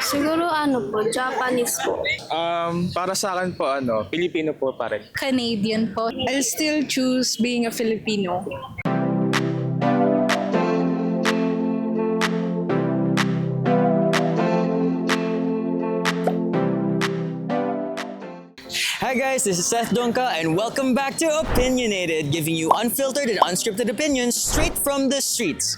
Siguro ano po, Japanese po. Um, para sa akin po, ano, Pilipino po pa rin. Canadian po. I'll still choose being a Filipino. Guys, this is Seth Donka and welcome back to Opinionated, giving you unfiltered and unscripted opinions straight from the streets.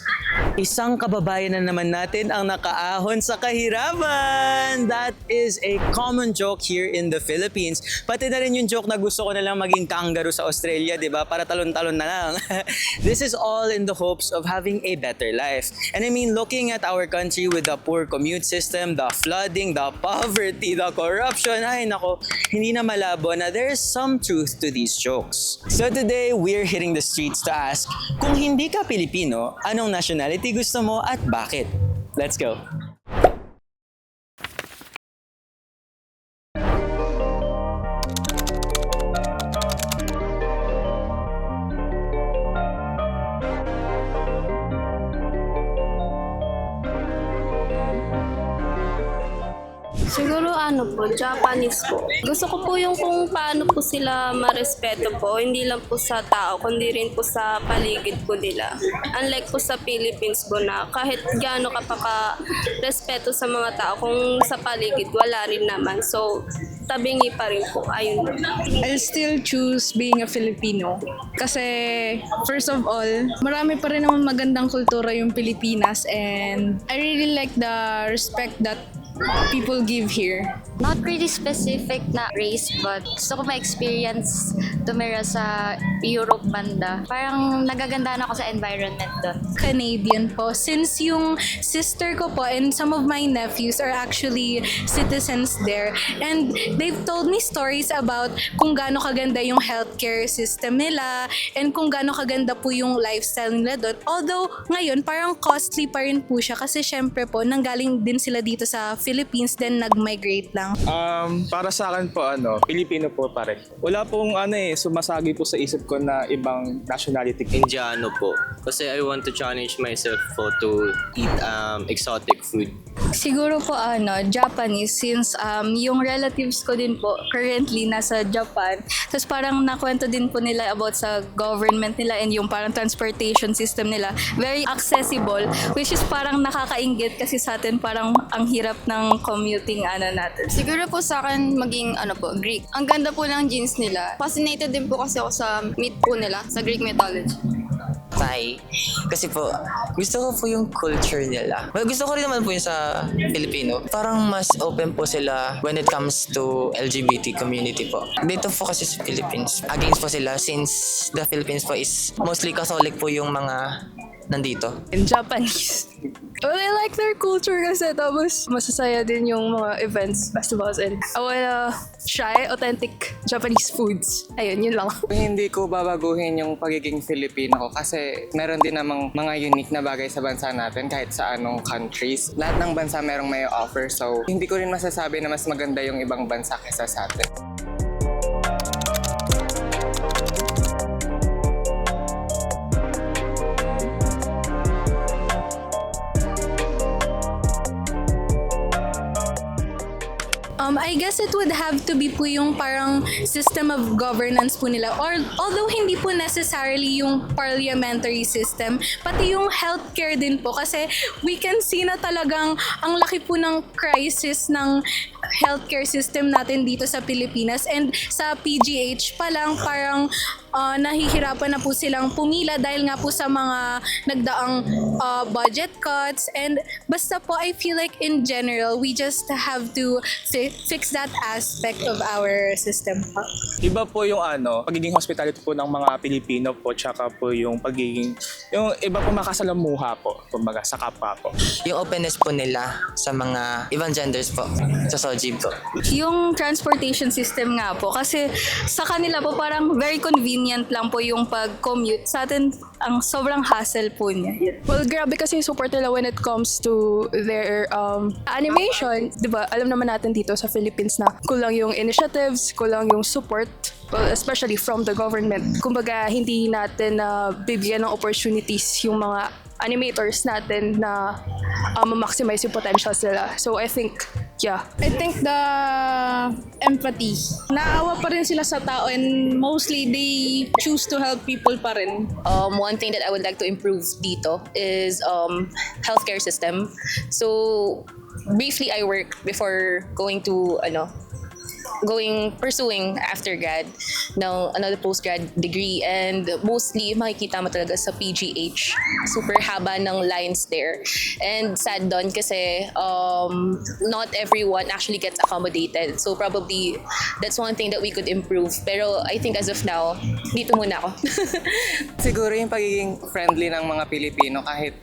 Isang kababayan na naman natin ang nakaahon sa kahirapan. That is a common joke here in the Philippines. Pati na rin yung joke na gusto ko na lang maging kangaroo sa Australia, di ba? Para talon-talon na lang. this is all in the hopes of having a better life. And I mean, looking at our country with the poor commute system, the flooding, the poverty, the corruption, ay nako, hindi na malabo na there's some truth to these jokes. So today, we're hitting the streets to ask, kung hindi ka Pilipino, anong nationality gusto mo at bakit? Let's go. Siguro ano po, Japanese po. Gusto ko po yung kung paano po sila marespeto po, hindi lang po sa tao, kundi rin po sa paligid po nila. Unlike po sa Philippines po na kahit gaano ka pa ka-respeto sa mga tao, kung sa paligid, wala rin naman. So, tabingi pa rin po. Ayun. I'll still choose being a Filipino. Kasi, first of all, marami pa rin naman magandang kultura yung Pilipinas and I really like the respect that people give here. Not really specific na race, but gusto ko ma-experience tumira sa Europe banda. Parang nagagandahan ako sa environment doon. Canadian po. Since yung sister ko po and some of my nephews are actually citizens there. And they've told me stories about kung gaano kaganda yung healthcare system nila and kung gaano kaganda po yung lifestyle nila doon. Although ngayon parang costly pa rin po siya kasi syempre po nanggaling din sila dito sa Philippines then nag-migrate lang. Um, para sa akin po, ano, Pilipino po pa rin. Wala pong ano eh, sumasagi po sa isip ko na ibang nationality. Indiano po. Kasi I want to challenge myself po to eat um, exotic food. Siguro po ano, Japanese since um, yung relatives ko din po currently nasa Japan. Tapos parang nakwento din po nila about sa government nila and yung parang transportation system nila. Very accessible which is parang nakakaingit kasi sa atin parang ang hirap ng commuting ano natin. Siguro po sa akin maging ano po, Greek. Ang ganda po ng jeans nila. Fascinated din po kasi ako sa myth po nila, sa Greek mythology. Thai. Kasi po, gusto ko po yung culture nila. Well, gusto ko rin naman po yung sa Filipino. Parang mas open po sila when it comes to LGBT community po. Dito po kasi sa Philippines, against po sila since the Philippines po is mostly Catholic po yung mga nandito. in Japanese. Well, I like their culture kasi tapos masasaya din yung mga events, festivals, and I wanna try authentic Japanese foods. Ayun, yun lang. Hindi ko babaguhin yung pagiging Filipino ko kasi meron din namang mga unique na bagay sa bansa natin kahit sa anong countries. Lahat ng bansa merong may offer so hindi ko rin masasabi na mas maganda yung ibang bansa kaysa sa atin. Um, I guess it would have to be po yung parang system of governance po nila. Or, although hindi po necessarily yung parliamentary system, pati yung healthcare din po. Kasi we can see na talagang ang laki po ng crisis ng healthcare system natin dito sa Pilipinas. And sa PGH pa lang parang uh, nahihirapan na po silang pumila dahil nga po sa mga nagdaang uh, budget cuts. And basta po, I feel like in general, we just have to fi- fix that aspect of our system po. Iba po yung ano, pagiging hospitality po ng mga Pilipino po, tsaka po yung pagiging, yung iba po makasalamuha po, kumbaga sa kapwa po. Yung openness po nila sa mga ibang genders po, sa Sojib po. Yung transportation system nga po kasi sa kanila po parang very convenient lang po yung pag-commute. Sa atin, ang sobrang hassle po niya. Well, grabe kasi yung support nila when it comes to their um, animation. Di ba, alam naman natin dito sa Philippines na kulang yung initiatives, kulang yung support, well, especially from the government. Kumbaga, hindi natin na bibigyan ng opportunities yung mga animators natin na um, maximize yung potentials nila. So I think, yeah. I think the empathy. Naawa pa rin sila sa tao and mostly they choose to help people pa rin. Um, one thing that I would like to improve dito is um, healthcare system. So briefly, I work before going to ano going pursuing after grad. Ng another postgrad degree. And mostly makikita mo talaga sa PGH super haba ng lines there. And sad doon kasi um, not everyone actually gets accommodated. So probably that's one thing that we could improve. Pero I think as of now dito muna ako. Siguro yung pagiging friendly ng mga Pilipino kahit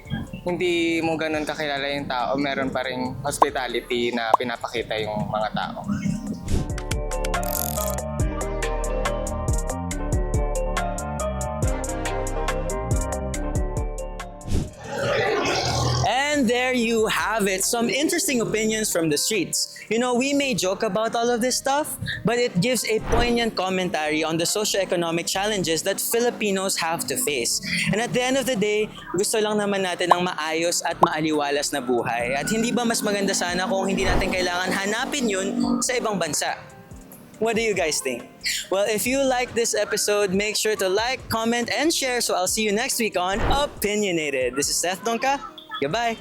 hindi mo ganun kakilala yung tao, meron pa rin hospitality na pinapakita yung mga tao. And there you have it, some interesting opinions from the streets. You know, we may joke about all of this stuff, but it gives a poignant commentary on the socioeconomic challenges that Filipinos have to face. And at the end of the day, gusto lang naman natin ng maayos at maaliwalas na buhay. At hindi ba mas maganda sana kung hindi natin kailangan hanapin yun sa ibang bansa? What do you guys think? Well, if you like this episode, make sure to like, comment, and share. So I'll see you next week on Opinionated. This is Seth Donka. Goodbye.